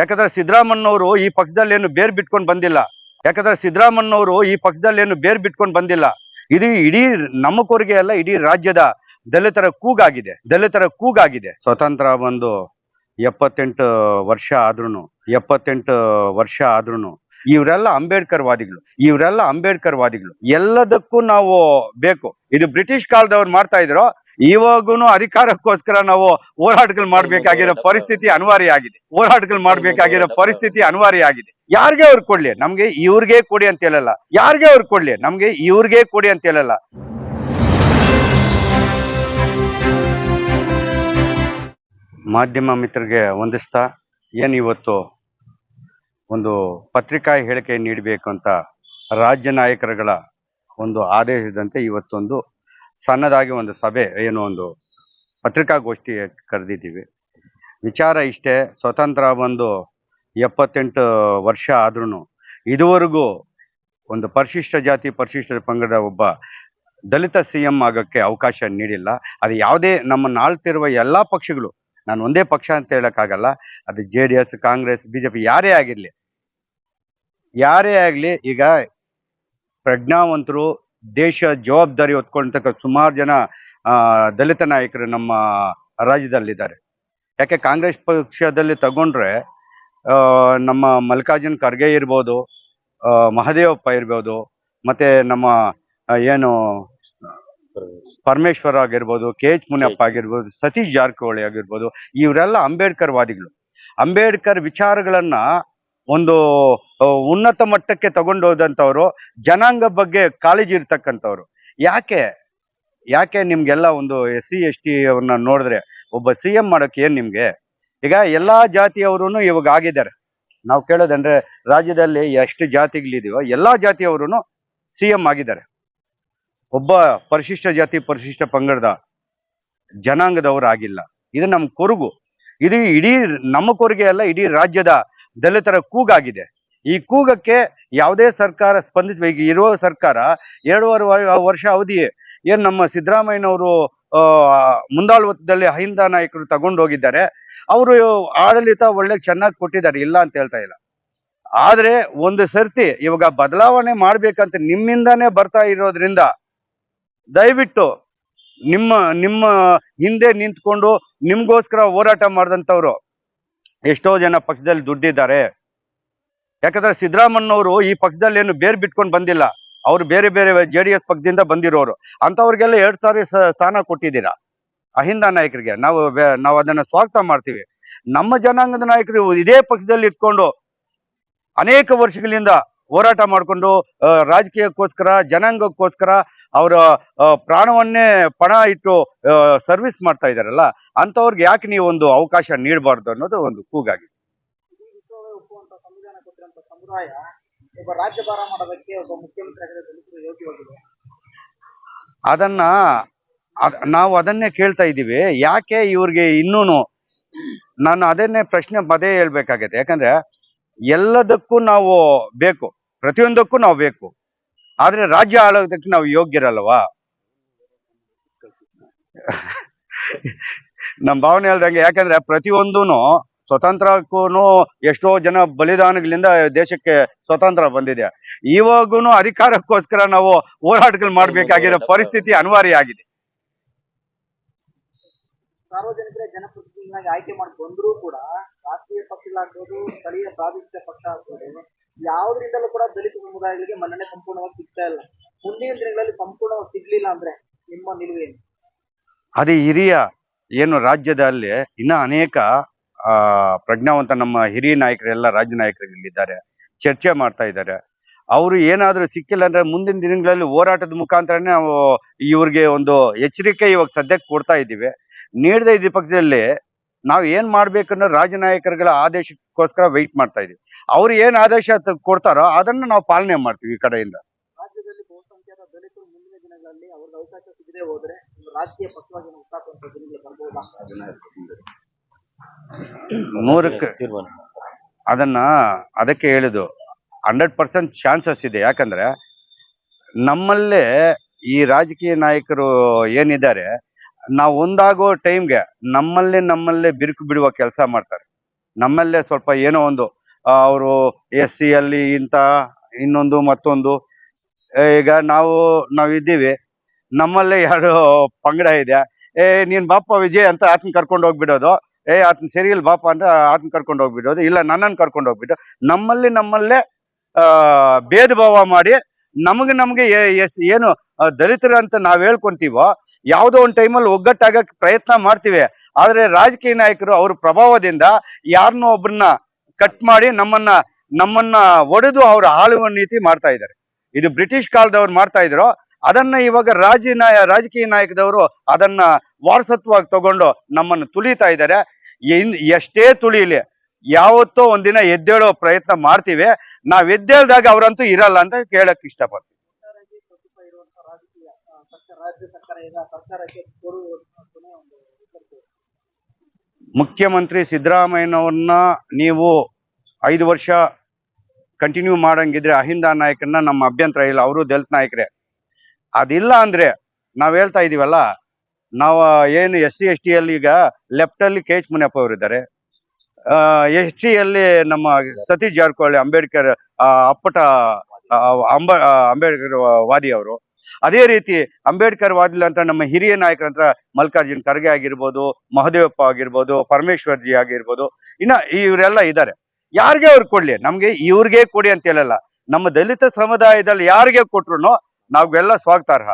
ಯಾಕಂದ್ರೆ ಸಿದ್ದರಾಮಣ್ಣವರು ಈ ಪಕ್ಷದಲ್ಲಿ ಏನು ಬೇರ್ ಬಿಟ್ಕೊಂಡು ಬಂದಿಲ್ಲ. ಯಾಕಂದ್ರೆ ಸಿದ್ದರಾಮಣ್ಣವರು ಈ ಪಕ್ಷದಲ್ಲಿ ಏನು ಬೇರ್ ಬಿಟ್ಕೊಂಡು ಬಂದಿಲ್ಲ. ಇದು ಇಡೀ ನಮ್ಮ ಕೊರಗೆ ಅಲ್ಲ, ಇಡೀ ರಾಜ್ಯದ ದಲಿತರ ಕೂಗಾಗಿದೆ. ದಲಿತರ ಕೂಗಾಗಿದೆ. ಸ್ವತಂತ್ರ ಬಂದು ಎಪ್ಪತ್ತೆಂಟು ವರ್ಷ ಆದ್ರೂ ಎಪ್ಪತ್ತೆಂಟು ವರ್ಷ ಆದ್ರೂ ಇವರೆಲ್ಲ ಅಂಬೇಡ್ಕರ್ ವಾದಿಗಳು, ಇವರೆಲ್ಲ ಅಂಬೇಡ್ಕರ್ ವಾದಿಗಳು, ಎಲ್ಲದಕ್ಕೂ ನಾವು ಬೇಕು. ಇದು ಬ್ರಿಟಿಷ್ ಕಾಲದವ್ರು ಮಾಡ್ತಾ ಇದ್ರು ಇವಾಗೂನು ಅಧಿಕಾರಕ್ಕೋಸ್ಕರ ನಾವು ಹೋರಾಟಗಳು ಮಾಡ್ಬೇಕಾಗಿರೋ ಪರಿಸ್ಥಿತಿ ಅನಿವಾರ್ಯ ಆಗಿದೆ ಹೋರಾಟಗಳು ಮಾಡ್ಬೇಕಾಗಿರೋ ಪರಿಸ್ಥಿತಿ ಅನಿವಾರ್ಯ ಆಗಿದೆ ಯಾರಿಗೆ ಅವ್ರು ಕೊಡ್ಲಿ? ನಮ್ಗೆ ಇವ್ರಿಗೆ ಕೊಡಿ ಅಂತ ಹೇಳಲ್ಲ. ಯಾರಿಗೆ ಅವ್ರು ಕೊಡ್ಲಿ? ನಮ್ಗೆ ಇವ್ರಿಗೆ ಕೊಡಿ ಅಂತ ಹೇಳಲ್ಲ. ಮಾಧ್ಯಮ ಮಿತ್ರರಿಗೆ ವಂದಿಸ್ತಾ. ಏನು ಇವತ್ತು ಒಂದು ಪತ್ರಿಕಾ ಹೇಳಿಕೆ ನೀಡಬೇಕು ಅಂತ ರಾಜ್ಯ ನಾಯಕರುಗಳ ಒಂದು ಆದೇಶದಂತೆ ಇವತ್ತೊಂದು ಸಣ್ಣದಾಗಿ ಒಂದು ಸಭೆ, ಏನು ಒಂದು ಪತ್ರಿಕಾಗೋಷ್ಠಿ ಕರೆದಿದ್ದೀವಿ. ವಿಚಾರ ಇಷ್ಟೇ, ಸ್ವತಂತ್ರ ಒಂದು ಎಪ್ಪತ್ತೆಂಟು ವರ್ಷ ಆದ್ರೂ ಇದುವರೆಗೂ ಒಂದು ಪರಿಶಿಷ್ಟ ಜಾತಿ, ಪರಿಶಿಷ್ಟ ಪಂಗಡ ಒಬ್ಬ ದಲಿತ ಸಿ ಎಂ ಆಗೋಕ್ಕೆ ಅವಕಾಶ ನೀಡಿಲ್ಲ. ಅದು ಯಾವುದೇ ನಮ್ಮನ್ನು ಆಳ್ತಿರುವ ಎಲ್ಲ ಪಕ್ಷಗಳು, ನಾನು ಒಂದೇ ಪಕ್ಷ ಅಂತ ಹೇಳೋಕ್ಕಾಗಲ್ಲ, ಅದು J D S, Congress P ಯಾರೇ ಆಗಿರಲಿ, ಯಾರೇ ಆಗಲಿ ಈಗ ಪ್ರಜ್ಞಾವಂತರು ದೇಶ ಜವಾಬ್ದಾರಿ ಹೊತ್ಕೊಳ್ತಕ್ಕ ಸುಮಾರು ಜನ ದಲಿತ ನಾಯಕರು ನಮ್ಮ ರಾಜ್ಯದಲ್ಲಿದ್ದಾರೆ. ಯಾಕೆ ಕಾಂಗ್ರೆಸ್ ಪಕ್ಷದಲ್ಲಿ ತಗೊಂಡ್ರೆ ನಮ್ಮ ಮಲ್ಲಿಕಾರ್ಜುನ್ ಖರ್ಗೆ ಇರ್ಬೋದು ಮಹದೇವಪ್ಪ ಇರ್ಬೋದು, ಮತ್ತೆ ನಮ್ಮ ಏನು, ಪರಮೇಶ್ವರ್ ಆಗಿರ್ಬೋದು, ಕೆ ಎಚ್ ಮುನಿಯಪ್ಪ ಆಗಿರ್ಬೋದು, ಸತೀಶ್ ಜಾರಕಿಹೊಳಿ ಆಗಿರ್ಬೋದು, ಇವರೆಲ್ಲ ಅಂಬೇಡ್ಕರ್ ವಾದಿಗಳು ಅಂಬೇಡ್ಕರ್ ವಿಚಾರಗಳನ್ನ ಒಂದು ಉನ್ನತ ಮಟ್ಟಕ್ಕೆ ತಗೊಂಡೋದಂಥವ್ರು, ಜನಾಂಗ ಬಗ್ಗೆ ಕಾಳಜಿ ಇರ್ತಕ್ಕಂಥವ್ರು. ಯಾಕೆ? ಯಾಕೆ ನಿಮ್ಗೆಲ್ಲ ಒಂದು ಎಸ್ ಸಿ ಎಸ್ ಟಿ ಅವ್ರನ್ನ ನೋಡಿದ್ರೆ ಒಬ್ಬ ಸಿ ಎಂ ಮಾಡೋಕೆ ಏನು ನಿಮಗೆ? ಈಗ ಎಲ್ಲ ಜಾತಿಯವರು ಇವಾಗ ಆಗಿದ್ದಾರೆ. ನಾವು ಕೇಳೋದಂದ್ರೆ ರಾಜ್ಯದಲ್ಲಿ ಎಷ್ಟು ಜಾತಿಗಳಿದೆಯೋ ಎಲ್ಲ ಜಾತಿಯವರು ಸಿ ಎಂ ಆಗಿದ್ದಾರೆ. ಒಬ್ಬ ಪರಿಶಿಷ್ಟ ಜಾತಿ, ಪರಿಶಿಷ್ಟ ಪಂಗಡದ ಜನಾಂಗದವರು ಆಗಿಲ್ಲ. ಇದು ನಮ್ಮ ಕೊರಗು. ಇದು ಇಡೀ, ನಮ್ಮ ಕೊರಗೆ ಅಲ್ಲ, ಇಡೀ ರಾಜ್ಯದ ದಲಿತರ ಕೂಗಾಗಿದೆ. ಈ ಕೂಗಕ್ಕೆ ಯಾವುದೇ ಸರ್ಕಾರ ಸ್ಪಂದಿಸಬೇಕು ಇರುವ ಸರ್ಕಾರ ಎರಡೂವರೆ ವರ್ಷ ಅವಧಿ ಏನ್ ನಮ್ಮ ಸಿದ್ದರಾಮಯ್ಯನವರು ಆ, ಮುಂದಾಳತ್ವದಲ್ಲಿ ಅಹಿಂದ ನಾಯಕರು ತಗೊಂಡು ಹೋಗಿದ್ದಾರೆ. ಅವರು ಆಡಳಿತ ಒಳ್ಳೆ ಚೆನ್ನಾಗಿ ಕೊಟ್ಟಿದ್ದಾರೆ ಇಲ್ಲ ಅಂತ ಹೇಳ್ತಾ ಇಲ್ಲ. ಆದ್ರೆ ಒಂದು ಸರ್ತಿ ಇವಾಗ ಬದಲಾವಣೆ ಮಾಡ್ಬೇಕಂತ ನಿಮ್ಮಿಂದಾನೇ ಬರ್ತಾ ಇರೋದ್ರಿಂದ ದಯವಿಟ್ಟು ನಿಮ್ಮ ನಿಮ್ಮ ಹಿಂದೆ ನಿಂತ್ಕೊಂಡು ನಿಮ್ಗೋಸ್ಕರ ಹೋರಾಟ ಮಾಡಿದಂಥವ್ರು ಎಷ್ಟೋ ಜನ ಪಕ್ಷದಲ್ಲಿ ದುಡ್ಡಿದ್ದಾರೆ. ಯಾಕಂದ್ರೆ ಸಿದ್ದರಾಮಣ್ಣವರು ಈ ಪಕ್ಷದಲ್ಲಿ ಏನು ಬೇರ್ ಬಿಟ್ಕೊಂಡು ಬಂದಿಲ್ಲ. ಅವ್ರು ಬೇರೆ ಬೇರೆ ಜೆ ಡಿ ಎಸ್ ಪಕ್ಷದಿಂದ ಬಂದಿರೋರು. ಅಂತವ್ರಿಗೆಲ್ಲ ಎರಡ್ ಸಾರಿ ಸ್ಥಾನ ಕೊಟ್ಟಿದ್ದೀರಾ? ಅಹಿಂದ ನಾಯಕರಿಗೆ. ನಾವು ನಾವು ಅದನ್ನ ಸ್ವಾಗತ ಮಾಡ್ತೀವಿ. ನಮ್ಮ ಜನಾಂಗದ ನಾಯಕರು ಇದೇ ಪಕ್ಷದಲ್ಲಿ ಇಟ್ಕೊಂಡು ಅನೇಕ ವರ್ಷಗಳಿಂದ ಹೋರಾಟ ಮಾಡಿಕೊಂಡು ರಾಜಕೀಯಕ್ಕೋಸ್ಕರ, ಜನಾಂಗಕ್ಕೋಸ್ಕರ ಅವರ ಪ್ರಾಣವನ್ನೇ ಪಣ ಇಟ್ಟು ಸರ್ವಿಸ್ ಮಾಡ್ತಾ ಇದ್ದಾರಲ್ಲ, ಅಂಥವ್ರಿಗೆ ಯಾಕೆ ನೀವು ಒಂದು ಅವಕಾಶ ನೀಡಬಾರ್ದು ಅನ್ನೋದು ಒಂದು ಕೂಗಾಗಿದೆ. ಸಮುದಾಯ ಒಬ್ಬ ರಾಜ್ಯಭಾರ ಮಾಡೋದಕ್ಕೆ ಒಬ್ಬ ಮುಖ್ಯಮಂತ್ರಿ ಆಗಿರೋ ದಲಿತರು ಯೋಗ್ಯವಾಗಿದೆ ಅದನ್ನ ನಾವು ಅದನ್ನೇ ಕೇಳ್ತಾ ಇದ್ದೀವಿ. ಯಾಕೆ ಇವ್ರಿಗೆ ಇನ್ನೂ ನಾನು ಅದನ್ನೇ ಪ್ರಶ್ನೆ ಪದೇ ಹೇಳ್ಬೇಕಾಗತ್ತೆ. ಯಾಕಂದ್ರೆ ಎಲ್ಲದಕ್ಕೂ ನಾವು ಬೇಕು. ಪ್ರತಿಯೊಂದಕ್ಕೂ ನಾವು ಬೇಕು. ಆದ್ರೆ ರಾಜ್ಯ ಆಳೋದಕ್ಕೆ ನಾವು ಯೋಗ್ಯರಲ್ವಾ? ನಮ್ಮ ಭಾವನೆ ಹೇಳ್ದಂಗೆ ಯಾಕಂದ್ರೆ ಪ್ರತಿಯೊಂದೂನು ಸ್ವತಂತ್ರಕ್ಕೂ ಎಷ್ಟೋ ಜನ ಬಲಿದಾನಗಳಿಂದ ದೇಶಕ್ಕೆ ಸ್ವತಂತ್ರ ಬಂದಿದೆ. ಇವಾಗೂ ಅಧಿಕಾರಕ್ಕೋಸ್ಕರ ನಾವು ಹೋರಾಟಗಳು ಮಾಡಬೇಕಾಗಿರೋ ಪರಿಸ್ಥಿತಿ ಅನಿವಾರ್ಯ ಆಗಿದೆ ಸಾರ್ವಜನಿಕರ ಜನಪ್ರತಿನಿಧಿಗಳಾಗಿ ಆಯ್ಕೆ ಮಾಡಿ ಬಂದರೂ ಕೂಡ ರಾಷ್ಟ್ರೀಯ ಪಕ್ಷಗಳಾಗ್ಬೋದು ಸ್ಥಳೀಯ ಪ್ರಾದೇಶಿಕ ಪಕ್ಷ ಆಗ್ಬೋದು ಯಾವುದರಿಂದಲೂ ಕೂಡ ದಲಿತ ಸಮುದಾಯಗಳಿಗೆ ಮನ್ನಣೆ ಸಂಪೂರ್ಣವಾಗಿ ಸಿಗ್ತಾ ಇಲ್ಲ. ಮುಂದಿನ ದಿನಗಳಲ್ಲಿ ಸಂಪೂರ್ಣವಾಗಿ ಸಿಗ್ಲಿಲ್ಲ ಅಂದ್ರೆ ನಿಮ್ಮ ನಿಲುವೇನು? ಅದೇ ಹಿರಿಯ ಏನು ರಾಜ್ಯದಲ್ಲಿ ಇನ್ನ ಅನೇಕ ಆ, ಪ್ರಜ್ಞಾವಂತ ನಮ್ಮ ಹಿರಿಯ ನಾಯಕರೆಲ್ಲ ರಾಜ್ಯ ನಾಯಕರುಗಳಿದ್ದಾರೆ ಚರ್ಚೆ ಮಾಡ್ತಾ ಇದ್ದಾರೆ. ಅವರು ಏನಾದರೂ ಸಿಕ್ಕಿಲ್ಲ ಅಂದ್ರೆ ಮುಂದಿನ ದಿನಗಳಲ್ಲಿ ಹೋರಾಟದ ಮುಖಾಂತರನೇ ನಾವು ಇವ್ರಿಗೆ ಒಂದು ಎಚ್ಚರಿಕೆ ಇವಾಗ ಸದ್ಯಕ್ಕೆ ಕೊಡ್ತಾ ಇದ್ದೀವಿ. ನೀಡದೆ ಇದ್ದ ಪಕ್ಷದಲ್ಲಿ ನಾವು ಏನ್ ಮಾಡ್ಬೇಕನ್ನೋ ರಾಜ್ಯ ನಾಯಕರುಗಳ ಆದೇಶಕ್ಕೋಸ್ಕರ ವೆಯ್ಟ್ ಮಾಡ್ತಾ ಇದೀವಿ ಅವ್ರು ಏನ್ ಆದೇಶ ಕೊಡ್ತಾರೋ ಅದನ್ನ ನಾವು ಪಾಲನೆ ಮಾಡ್ತೀವಿ ಈ ಕಡೆಯಿಂದ. ರಾಜಕೀಯ ಪಕ್ಷವಾಗಿ ನೂರಕ್ಕೆ ಅದನ್ನ ಅದಕ್ಕೆ ಹೇಳಿದು ಹಂಡ್ರೆಡ್ ಪರ್ಸೆಂಟ್ ಚಾನ್ಸಸ್ ಇದೆ. ಯಾಕಂದ್ರೆ ನಮ್ಮಲ್ಲೇ ಈ ರಾಜಕೀಯ ನಾಯಕರು ಏನಿದ್ದಾರೆ ನಾವು ಒಂದಾಗೋ ಟೈಮ್ಗೆ ನಮ್ಮಲ್ಲೇ ನಮ್ಮಲ್ಲೇ ಬಿರುಕು ಬಿಡುವ ಕೆಲಸ ಮಾಡ್ತಾರೆ. ನಮ್ಮಲ್ಲೇ ಸ್ವಲ್ಪ ಏನೋ ಒಂದು ಅವರು ಎಸ್ ಸಿ ಅಲ್ಲಿ ಇಂತ ಇನ್ನೊಂದು ಮತ್ತೊಂದು. ಈಗ ನಾವು ನಾವಿದ್ದೀವಿ ನಮ್ಮಲ್ಲೇ ಯಾರು ಪಂಗಡ ಇದೆ. ಏ ನೀನ್ ಬಾಪ ವಿಜಯ್ ಅಂತ ಆತನ ಕರ್ಕೊಂಡು ಹೋಗ್ಬಿಡೋದು. ಏ ಆತನ ಸೆರಿಯಲ್ಲಿ ಬಾಪ ಅಂತ ಆತನ ಕರ್ಕೊಂಡು ಹೋಗ್ಬಿಡೋದು, ಇಲ್ಲ ನನ್ನನ್ನು ಕರ್ಕೊಂಡು ಹೋಗ್ಬಿಟ್ಟು, ನಮ್ಮಲ್ಲಿ ನಮ್ಮಲ್ಲೇ ಭೇದ ಭಾವ ಮಾಡಿ, ನಮಗೆ ನಮಗೆ ಏನು ದಲಿತರು ಅಂತ ನಾವು ಹೇಳ್ಕೊಂತೀವೋ, ಯಾವುದೋ ಒಂದು ಟೈಮಲ್ಲಿ ಒಗ್ಗಟ್ಟಾಗಕ್ಕೆ ಪ್ರಯತ್ನ ಮಾಡ್ತೀವಿ, ಆದರೆ ರಾಜಕೀಯ ನಾಯಕರು ಅವ್ರ ಪ್ರಭಾವದಿಂದ ಯಾರನ್ನೋ ಒಬ್ಬರನ್ನ ಕಟ್ ಮಾಡಿ ನಮ್ಮನ್ನ ನಮ್ಮನ್ನ ಒಡೆದು ಅವ್ರ ಆಳುವ ನೀತಿ ಮಾಡ್ತಾ ಇದ್ದಾರೆ. ಇದು ಬ್ರಿಟಿಷ್ ಕಾಲದವ್ರು ಮಾಡ್ತಾ ಇದ್ರು, ಅದನ್ನ ಇವಾಗ ರಾಜ ನಾಯ ರಾಜಕೀಯ ನಾಯಕದವರು ಅದನ್ನ ವಾರಸತ್ವವಾಗಿ ತಗೊಂಡು ನಮ್ಮನ್ನು ತುಳಿತಾ ಇದ್ದಾರೆ. ಎಷ್ಟೇ ತುಳಿಲಿ ಯಾವತ್ತೋ ಒಂದಿನ ಎದ್ದೇಳೋ ಪ್ರಯತ್ನ ಮಾಡ್ತೀವಿ ನಾವ್ ಎದ್ದೇಳ್ದಾಗ ಅವ್ರಂತೂ ಇರಲ್ಲ ಅಂತ ಕೇಳಕ್ ಇಷ್ಟಪಡ್ತೀವಿ. ಮುಖ್ಯಮಂತ್ರಿ ಸಿದ್ದರಾಮಯ್ಯನವ್ರನ್ನ ನೀವು ಐದು ವರ್ಷ ಕಂಟಿನ್ಯೂ ಮಾಡಂಗಿದ್ರೆ ಅಹಿಂದ ನಾಯಕನ್ನ ನಮ್ಮ ಅಭ್ಯಂತರ ಇಲ್ಲ, ಅವರು ದಲಿತ ನಾಯಕರೇ ಅದಿಲ್ಲ ಅಂದ್ರೆ ನಾವ್ ಹೇಳ್ತಾ ಇದೀವಲ್ಲ ನಾವು ಏನು ಎಸ್ ಸಿ ಎಸ್ ಟಿ ಅಲ್ಲಿ ಈಗ ಲೆಫ್ಟಲ್ಲಿ ಕೆ ಎಚ್ ಮುನಿಯಪ್ಪ ಅವರು ಇದ್ದಾರೆ ಎಸ್ ಟಿ ಅಲ್ಲಿ ನಮ್ಮ ಸತೀಶ್ ಜಾರಕಿಹೊಳಿ ಅಂಬೇಡ್ಕರ್ ಅಪ್ಪಟ ಅಂಬ ಅಂಬೇಡ್ಕರ್ ವಾದಿ ಅವರು. ಅದೇ ರೀತಿ ಅಂಬೇಡ್ಕರ್ ವಾದಿ ಅಂತ ನಮ್ಮ ಹಿರಿಯ ನಾಯಕರಂತ ಮಲ್ಲಿಕಾರ್ಜುನ್ ಖರ್ಗೆ ಆಗಿರ್ಬೋದು, ಮಹದೇವಪ್ಪ ಆಗಿರ್ಬೋದು ಪರಮೇಶ್ವರ್ ಜಿ ಆಗಿರ್ಬೋದು, ಇನ್ನ ಇವರೆಲ್ಲ ಇದ್ದಾರೆ. ಯಾರಿಗೆ ಅವ್ರು ಕೊಡ್ಲಿ? ನಮ್ಗೆ ಇವ್ರಿಗೆ ಕೊಡಿ ಅಂತ ಹೇಳಲ್ಲ. ನಮ್ಮ ದಲಿತ ಸಮುದಾಯದಲ್ಲಿ ಯಾರಿಗೆ ಕೊಟ್ರು ನಾವೆಲ್ಲ ಸ್ವಾಗತಾರ್ಹ.